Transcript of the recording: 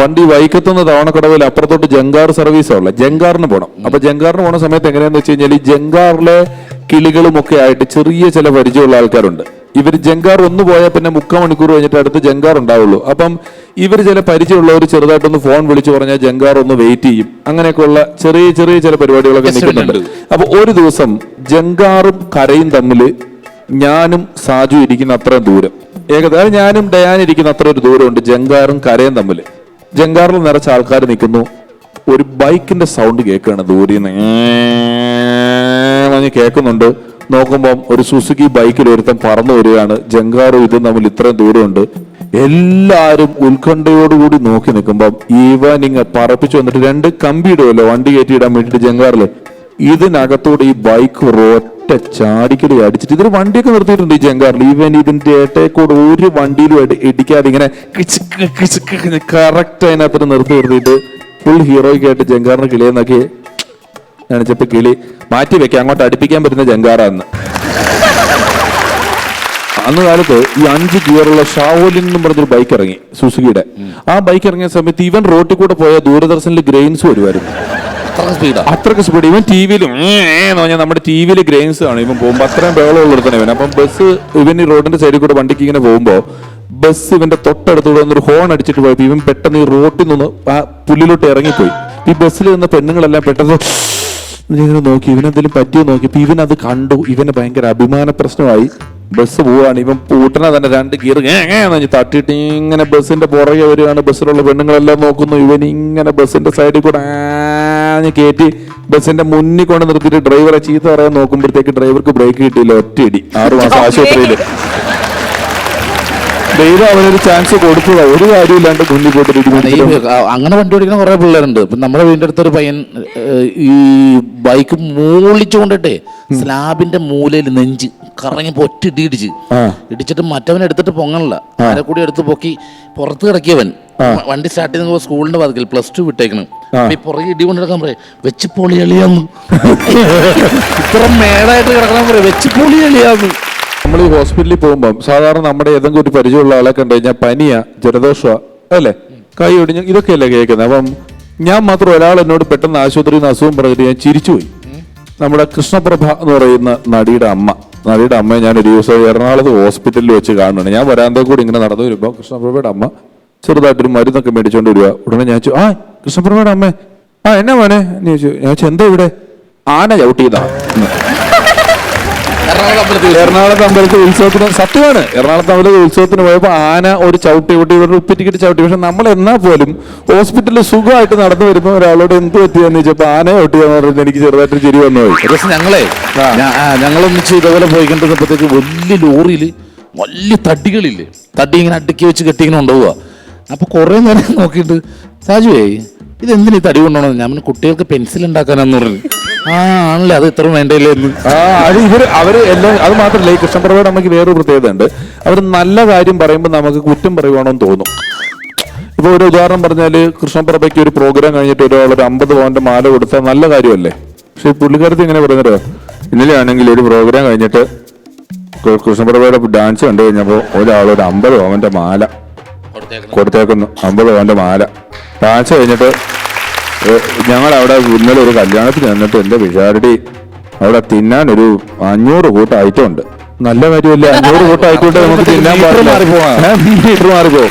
പണ്ട് ഈ വൈക്കത്തുനിന്ന് തവണക്കടവിൽ അപ്പുറത്തോട്ട് ജങ്കാർ സർവീസ് ഉള്ളത്. ജങ്കാറിന് പോകണം അപ്പൊ ജങ്കാറിന് പോണ സമയത്ത് എങ്ങനെയാന്ന് വെച്ച് കഴിഞ്ഞാൽ ഈ ജങ്കാറിലെ കിളികളും ഒക്കെ ആയിട്ട് ചെറിയ ചില പരിചയമുള്ള ആൾക്കാരുണ്ട്. ഇവർ ജങ്കാർ ഒന്ന് പോയാൽ പിന്നെ മുക്കാൽ മണിക്കൂർ കഴിഞ്ഞിട്ട് അടുത്ത് ജങ്കാർ ഉണ്ടാവുള്ളൂ. അപ്പം ഇവർ ചില പരിചയമുള്ളവർ ചെറുതായിട്ടൊന്ന് ഫോൺ വിളിച്ചു പറഞ്ഞാൽ ജങ്കാർ ഒന്ന് വെയിറ്റ് ചെയ്യും. അങ്ങനെയൊക്കെയുള്ള ചെറിയ ചെറിയ ചില പരിപാടികളൊക്കെ നിൽക്കുന്നുണ്ട്. അപ്പൊ ഒരു ദിവസം ജങ്കാറും കരയും തമ്മിൽ ഞാനും സാജു ഇരിക്കുന്ന അത്രയും ദൂരം. ഏകദേശം ഞാനും ഡയാൻ ഇരിക്കുന്ന അത്ര ഒരു ദൂരമുണ്ട് ജങ്കാറും കരയും തമ്മിൽ ജങ്കാറിൽ നിറച്ച ആൾക്കാർ നിൽക്കുന്നു. ഒരു ബൈക്കിന്റെ സൗണ്ട് കേൾക്കുകയാണ് ദൂരെ നിന്ന്. കേൾക്കുന്നുണ്ട്. നോക്കുമ്പം ഒരു സുസുക്കി ബൈക്കിൽ ഒരുത്തം പറന്നു വരികയാണ്. ജങ്കാറും ഇതും തമ്മിൽ ഇത്രയും ദൂരമുണ്ട്. എല്ലാരും ഉത്കണ്ഠയോടുകൂടി നോക്കി നിൽക്കുമ്പം ഇവൻ ഇങ്ങ പറപ്പിച്ചു വന്നിട്ട് രണ്ട് കമ്പി ഇടുമല്ലോ വണ്ടി കയറ്റിയിടാൻ വേണ്ടിയിട്ട് ജങ്കാറിൽ ഇതിനകത്തോടെ ഈ ബൈക്ക് ഒരൊറ്റ ചാടിക്കടി അടിച്ചിട്ട് ഇതൊരു വണ്ടിയൊക്കെ നിർത്തിയിട്ടുണ്ട് ഈ ജങ്കാറിൽ ഈവൻ ഇതിന്റെ ഏട്ടയെക്കൂടെ ഒരു വണ്ടിയിലും ഇടിക്കാതെ ഇങ്ങനെ കറക്റ്റ് അതിനകത്ത് നിർത്തി നിർത്തിയിട്ട് ഫുൾ ഹീറോയ്ക്ക് ആയിട്ട് ജങ്കാറിന് കിളിയെന്നൊക്കെ നനച്ചപ്പോ കിളി മാറ്റി വെക്കാം അങ്ങോട്ട് അടുപ്പിക്കാൻ പറ്റുന്ന ജങ്കാറാന്ന്. അന്ന് കാലത്ത് ഈ അഞ്ച് ഗിയറുള്ള ഷാവോലിൻ എന്ന് പറഞ്ഞൊരു ബൈക്ക് ഇറങ്ങി സുസുക്കിയുടെ ആ ബൈക്ക് ഇറങ്ങിയ സമയത്ത് ഇവൻ റോട്ടിൽ കൂടെ പോയ ദൂരദർശനിൽ ഗ്രെയിൻസ് വരുമായിരുന്നു അത്രയ്ക്ക് സ്പീഡ് ഇവൻ ടി വിയിലും എന്ന് പറഞ്ഞാൽ നമ്മുടെ ടി വിയിൽ ഗ്രെയിൻസ് ആണ് ഇവൻ പോകുമ്പോൾ അത്രയും ബഹളം ഉള്ളിടത്തന്നെ ഇവൻ. അപ്പം ബസ് ഇവൻ ഈ റോഡിന്റെ സൈഡിൽ കൂടെ വണ്ടിക്ക് ഇങ്ങനെ പോകുമ്പോൾ ബസ് ഇവന്റെ തൊട്ടടുത്തൂടെ ഒരു ഹോൺ അടിച്ചിട്ട് പോയപ്പോൾ ഇവൻ പെട്ടെന്ന് ഈ റോട്ടിൽ നിന്ന് ആ പുല്ലിലോട്ട് ഇറങ്ങിപ്പോയി. ഈ ബസ്സിൽ നിന്ന് പെണ്ണുങ്ങളെല്ലാം പെട്ടെന്ന് ഇങ്ങനെ നോക്കി. ഇവനെന്തെങ്കിലും പറ്റിയോ നോക്കിയപ്പോൾ ഇവൻ അത് കണ്ടു. ഇവന് ഭയങ്കര അഭിമാന പ്രശ്നമായി. ബസ് പോവാണ്. ഇവൻ പൂട്ടണ തന്നെ രണ്ട് ഗിയർ തട്ടിയിട്ട് ഇങ്ങനെ ബസ്സിന്റെ പുറകെ വരികയാണ്. ബസ്സിലുള്ള പെണ്ണുങ്ങളെല്ലാം നോക്കുന്നു. ഇവൻ ഇങ്ങനെ ബസ്സിന്റെ സൈഡിൽ കൂടെ ആഞ്ഞ് കയറ്റി ബസ്സിന്റെ മുന്നിൽ കൊണ്ട് നിർത്തിയിട്ട് ഡ്രൈവറെ ചീത്ത പറയാൻ നോക്കുമ്പോഴത്തേക്ക് ഡ്രൈവർക്ക് ബ്രേക്ക് കിട്ടിയില്ല ഒറ്റയടി ആറു മാസം ആശുപത്രിയിൽ ദൈവം അവനൊരു ചാൻസ് കൊടുത്തതാ. ഒരു കാര്യമില്ലാണ്ട് മുന്നിൽ പോയിട്ട്. അങ്ങനെ വണ്ടി ഓടിക്കുന്ന കുറെ പിള്ളേരുണ്ട്. ഇപ്പൊ നമ്മുടെ വീടിന്റെ അടുത്തൊരു പയ്യൻ ഈ ബൈക്ക് മൂളിച്ചു കൊണ്ടിട്ടേ സ്ലാബിന്റെ മൂലയിൽ നെഞ്ച് കറങ്ങി ഒറ്റ ഇടി ഇടിച്ച്. ഇടിച്ചിട്ട് മറ്റവൻ എടുത്തിട്ട് പൊങ്ങണില്ല. ആരെ കൂടി എടുത്ത് പൊക്കി പുറത്ത് കിടക്കിയവൻ. വണ്ടി സ്റ്റാർട്ട് ചെയ്യുന്ന സ്കൂളിന്റെ വാതിക്കൽ പ്ലസ് ടു വിട്ടേക്കണം. അപ്പൊ ഈ പുറകെ ഇടി കൊണ്ടിടക്കാൻ പറയും. വെച്ച് പൊളി എളിയാന്ന്. ഇത്ര മേടായിട്ട് കിടക്കണം പറയും. വെച്ച് പൊളി എളിയാന്ന്. നമ്മൾ ഈ ഹോസ്പിറ്റലിൽ പോകുമ്പോൾ സാധാരണ നമ്മുടെ ഏതെങ്കിലും ഒരു പരിചയമുള്ള ആളെ കണ്ടു കഴിഞ്ഞാൽ പനിയാ ജലദോഷമാ അല്ലേ? കൈ ഒടിഞ്ഞ ഇതൊക്കെയല്ലേ കേൾക്കുന്നത്. അപ്പം ഞാൻ മാത്രം ഒരാൾ എന്നോട് പെട്ടെന്ന് ആശുപത്രിയിൽ നിന്ന് അസുഖം പറഞ്ഞിട്ട് ഞാൻ ചിരിച്ചുപോയി. നമ്മുടെ കൃഷ്ണപ്രഭ എന്ന് പറയുന്ന നടിയുടെ അമ്മ. നടിയുടെ അമ്മയെ ഞാൻ ഒരു ദിവസം എറണാകുളത്ത് ഹോസ്പിറ്റലിൽ വെച്ച് കാണുന്നുണ്ട്. ഞാൻ വരാന്തേ കൂടി ഇങ്ങനെ നടന്നു വരുമ്പോൾ കൃഷ്ണപ്രഭയുടെ അമ്മ ചെറുതായിട്ടൊരു മരുന്നൊക്കെ മേടിച്ചോണ്ട് വരിക. ഉടനെ ഞാൻ ചോദിച്ചു ആ കൃഷ്ണപ്രഭയുടെ അമ്മേ ആ എന്നാ മോനെ? എന്ന് ചോദിച്ചു. ഞാൻ ചോദിച്ചു എന്താ ഇവിടെ? ആന ചവിട്ടിയതാ. എന്ന്. എറണാകുളത്ത് അമ്പലത്തിൽ ഉത്സവത്തിന് സത്യമാണ്. എറണാകുളത്ത് അമ്പലത്തിൽ ഉത്സവത്തിന് പോയപ്പോൾ ആന ഒരു ചവിട്ടി കൂട്ടി ഇവരുടെ ഉപ്പിറ്റിക്കിട്ട് ചവിട്ടി. പക്ഷെ നമ്മൾ എന്നാൽ പോലും ഹോസ്പിറ്റലിൽ സുഖമായിട്ട് നടന്നു വരുമ്പോൾ ഒരാളോട് എന്ത് പറ്റിയെന്ന് ചോദിച്ചപ്പോൾ ആന ചവിട്ടിയെന്ന് പറഞ്ഞാൽ എനിക്ക് ചെറുതായിട്ട് ചിരി വന്നു പോയി. ഞങ്ങളെ ഞങ്ങളൊന്നിച്ച് ഇതേപോലെ പോയിക്കൊണ്ടിരുന്നപ്പോഴത്തേക്ക് വലിയ ലോറിയിൽ വലിയ തടികളില്ലേ? തടി ഇങ്ങനെ അടുക്കി വെച്ച് കെട്ടി ഇങ്ങനെ കൊണ്ടുപോവുക അപ്പൊ കുറെ നേരം നോക്കിയിട്ട് സാജുവേ ഇതെന്തിനാ ഈ തടി കൊണ്ടുപോകണം ഞാൻ പിന്നെ കുട്ടികൾക്ക് പെൻസിൽ ഉണ്ടാക്കാനാന്ന് പറഞ്ഞു. ആ ആണല്ലേ അത് ഇത്ര വേണ്ടല്ലേ? എന്ന്. ആ ഇവർ അവർ എല്ലാം അത് മാത്രമല്ല ഈ കൃഷ്ണപ്രഭയുടെ അമ്മയ്ക്ക് വേറൊരു പ്രത്യേകത ഉണ്ട്. അവർ നല്ല കാര്യം പറയുമ്പോൾ നമുക്ക് കുറ്റം പറയുവാണെന്ന് തോന്നും. ഇപ്പൊ ഒരു ഉദാഹരണം പറഞ്ഞാൽ കൃഷ്ണപ്രഭയ്ക്ക് ഒരു പ്രോഗ്രാം കഴിഞ്ഞിട്ട് ഒരാൾ ഒരു അമ്പത് പവന്റെ മാല കൊടുത്താൽ നല്ല കാര്യമല്ലേ? പക്ഷെ പുള്ളിക്കാരത്തി ഇങ്ങനെ പറയുന്നത് ഇന്നലെ ആണെങ്കിൽ ഒരു പ്രോഗ്രാം കഴിഞ്ഞിട്ട് കൃഷ്ണപ്രഭയുടെ ഡാൻസ് കണ്ടു കഴിഞ്ഞപ്പോൾ ഒരാൾ ഒരു അമ്പത് പവന്റെ മാല കൊടുത്തേക്കുന്നു. അമ്പത് പവന്റെ മാല. ഡാൻസ് കഴിഞ്ഞിട്ട് ഞങ്ങൾ അവിടെ ഇന്നലെ ഒരു കല്യാണത്തിന് ചെന്നിട്ട് എന്റെ വിചാരടി അവിടെ തിന്നാൻ ഒരു അഞ്ഞൂറ് കൂട്ടം ഐറ്റം ഉണ്ട്. നല്ല കാര്യമില്ല? അഞ്ഞൂറ് കൂട്ടം ഐറ്റം ഉണ്ട് നമുക്ക് തിന്നാൻ പാടില്ല. മീറ്റർ മാറിപ്പോ